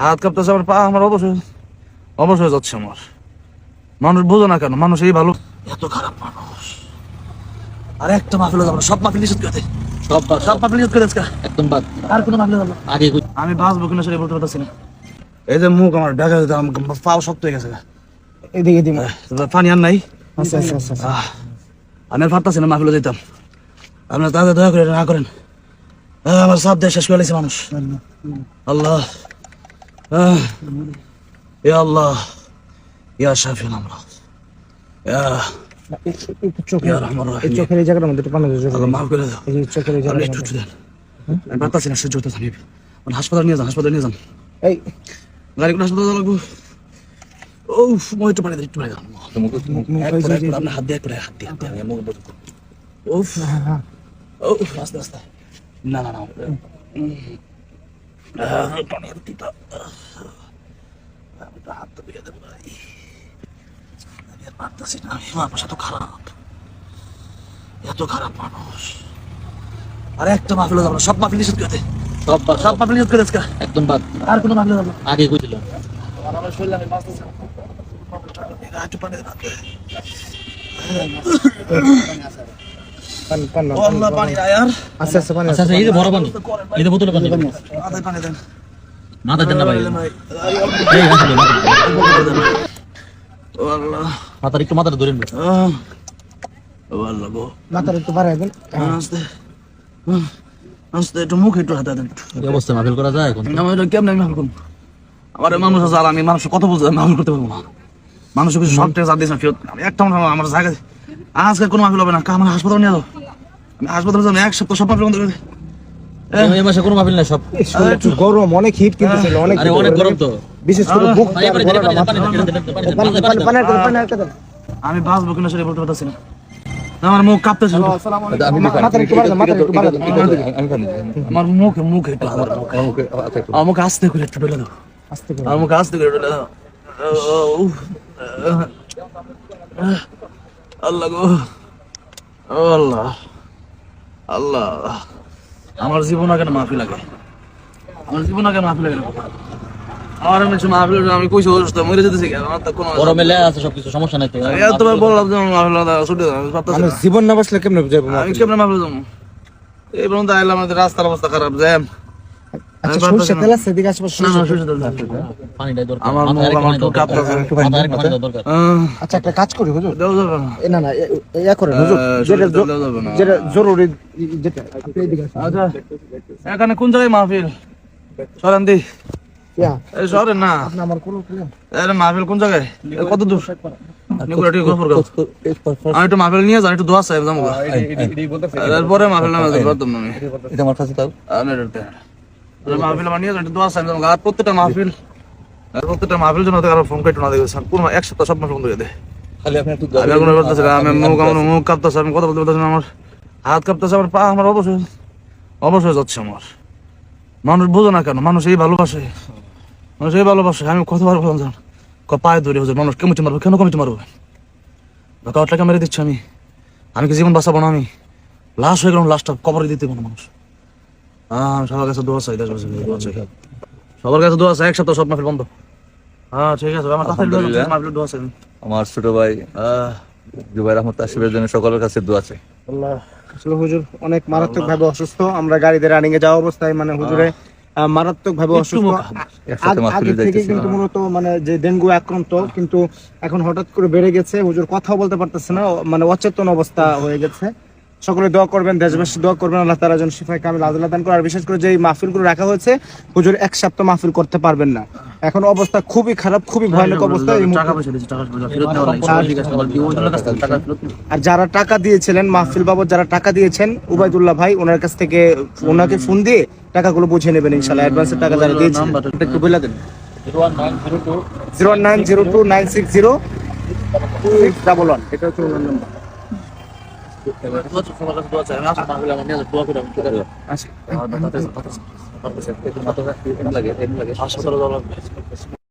হাত কাঁপতেছে আমার পা আমার অবশ্যই অবশ্যই যাচ্ছে আমার। মানুষ বোঝো না কেন মানুষ এই ভালো। এত খারাপ মানুষ। আর একটা মাহফিল যাব সব মাহফিল নিষেধ করে দে। সব সব মাহফিল নিষেধ করে একদম বাদ। আর কোনো মাহফিল যাব আগে আমি বাঁচবো কিনা সেটা বলতে পারতেছি না। এই যে মুখ আমার দেখা যেতে আমার পাও শক্ত হয়ে গেছে এদিকে দিমা পানি আর নাই। আচ্ছা আচ্ছা আচ্ছা আমি আর পারতাছি না মাহফিলে যেতাম আপনার তাদের দয়া করে না করেন। আমার সব দেশ শেষ করে মানুষ। আল্লাহ। ইয়া আল্লাহ ইয়া শাফিন আমরা চোখের এই জায়গাটা মধ্যে একটু পানি মাফ করে দাও। চোখের এই জায়গাটা একটু দেন। পারতাছি না সহ্য হতে আমি মানে হাসপাতাল নিয়ে যান হাসপাতাল নিয়ে যান। এই। গাড়ি করে হাসপাতাল লাগবো। ও মই একটু পানি একটু পানি আপনার হাত দিয়ে হাত দিয়ে, হাত দিয়ে, মুখ বন্ধ করুন। উফ, আস্তে, আস্তে। না, না, না, উম, আহ, পানি আর দিতে, আমি তো হাত তো ধুয়ে দেবো ভাই। আমি আর পারতাছি না, আমি মানুষ এত খারাপ এত খারাপ মানুষ আর একটা মাহফিল যাব সব মাহফিল নিষেধ করে সব সব মাহফিল নিষেধ করে। একদম বাদ আর কোনো মাহফিল যাব। আগে কইছিল আমার শরীরে আমি বাঁচতেছি একটু পানি মাথা দেন। না ভাই। মাথার একটু মাথাটা ধরেন। মাথার একটু বাড়াই দেন। আস্তে। আস্তে, একটু মুখ একটু হাতে দেন। এই মাহফিল করা যায় এখন? আমি এটা কেমন আমি আমার মানুষ আছে আর আমি মানুষ কত বুঝতে করতে পারব না। মানুষের কিছু সব টেস্ট দিয়েছে একটা মানুষ আমার জায়গা আজকে কোনো মাফিল হবে না আমার হাসপাতাল নিয়ে যাও আমি হাসপাতালে যাব এক সপ্তাহ সব মাফিল বন্ধ এই মাসে কোনো মাহফিল নাই সব একটু গরম অনেক হিট কিন্তু ছিল অনেক অনেক গরম তো বিশেষ করে বুক। আমি বাঁচবো কিনা সেটা বলতে পারতেছি না আমার মুখ কাঁপতেছে আমার মুখে মুখে মুখে আস্তে করে একটু দাও আস্তে করে আমার আস্তে করে দাও আল্লাহ গো। আল্লাহ। আল্লাহ। আমার জীবন আগে মাফি লাগে আমার জীবন আগে মাফি লাগে আমার আমি কিছু মাহফিল আমি কইছি অসুস্থ মরে যেতেছি কেন? আমার তো কোনো গরমে লেয়া আছে সবকিছু সমস্যা নাই তো। আমি এতবার বললাম যে আমার মাহফিল দাও ছুটে আমি না। জীবন না বাঁচলে কেমনে যাব আমি কেমনে মাহফিল যাব? এই পর্যন্ত আইলাম আমাদের রাস্তার অবস্থা খারাপ জ্যাম। আচ্ছা আচ্ছা একটা কাজ করি হুজুর। না। না ইয়া করেন হুজুর। যেটা জরুরি যেটা। আচ্ছা এখানে কোন জায়গায় মাহফিল? সরেন দি। এই সরেন না। আমার কোনো problem? এর মাহফিল কোন জায়গায়? কত দূর? আমি একটু মাহফিল নিয়ে যাই একটু দোয়া চাই যাব এরপরে মাহফিল নামে যেতে আমি। এটা আমার কাছে তাও আমি এটা মাহফিল আমার নিয়ে যাই একটু দোয়া চাই যাব আর প্রত্যেকটা মাহফিল প্রত্যেকটা মাহফিল জন্য কারও ফোন কেটে না দেখবে পুরো এক সপ্তাহ সব মাহফিল বন্ধ করে দেয়। খালি আপনি একটু আমি এখন করতেছি আমি মুখ আমার মুখ কাঁপতেছে আমি কথা বলতে পারতেছি আমার হাত কাঁপতেছে আমার পা আমার অবশ্যই অবশ্যই যাচ্ছে আমার। মানুষ বোঝো না কেন মানুষ এই ভালোবাসে। মানুষ এই ভালোবাসে আমি কতবার বললাম জান পায়ে ধরে হুজুর মানুষ কেমন মারবো কেন কমিটি মারবো? কাউট টাকা মেরে দিচ্ছি আমি। আমি কি জীবন বাঁচাবো না আমি? লাশ হয়ে গেলাম লাশটা কবরে দিতে কোনো মানুষ। সবার কাছে দোয়া চাই দেশবাসী দোয়া চাই। সবার কাছে দোয়া চাই এক সপ্তাহ সব মাহফিল বন্ধ। হ্যাঁ ঠিক আছে আমার তাড়াতাড়ি দোয়া চাই, মাহফিল দোয়া চাই। আমার ছোট ভাই জুবাই রহমত আসিফের জন্য সকলের কাছে দোয়া চাই। আল্লাহ আসলে হুজুর অনেক মারাত্মক ভাবে অসুস্থ। আমরা গাড়িতে রানিং এ যাওয়া অবস্থায় মানে হুজুরে মারাত্মক ভাবে অসুস্থ। আগ- থেকে কিন্তু মূলত মানে যে ডেঙ্গু আক্রান্ত কিন্তু এখন হঠাৎ করে বেড়ে গেছে। হুজুর কথাও বলতে পারতেছে না মানে অচেতন অবস্থা হয়ে গেছে। সকলে দোয়া করবেন দেশবাসী দোয়া করবেন আল্লাহ তারা যেন শিফাই কামিল আদুল্লাহ দান করে আর বিশেষ করে যে এই মাহফিলগুলো রাখা হয়েছে হুজুর এক সপ্তাহ মাহফিল করতে পারবেন না। এখন অবস্থা খুবই খারাপ খুবই ভয়ানক অবস্থা থেকে টাকা ফেরত নিবো। আর যারা টাকা দিয়েছিলেন মাহফিল বাবদ যারা টাকা দিয়েছেন উবাইদুল্লাহ ভাই ওনার কাছ থেকে ওনাকে ফোন দিয়ে টাকাগুলো বুঝে নেবেন ইনশাল্লাহ অ্যাডভান্সের টাকা যারা দিয়েছেন নাম্বারটা একটু বলে দেন। Zero one nine zero two nine six zero six double one এটা হচ্ছে ওনার নাম্বার দোয়া চাই, সবার কাছে দোয়া চাই। আমি আসলে মাহফিলে আমার নিয়ে দোয়া করে আমি চলে যাব। আচ্ছা লাগে এম লাগে।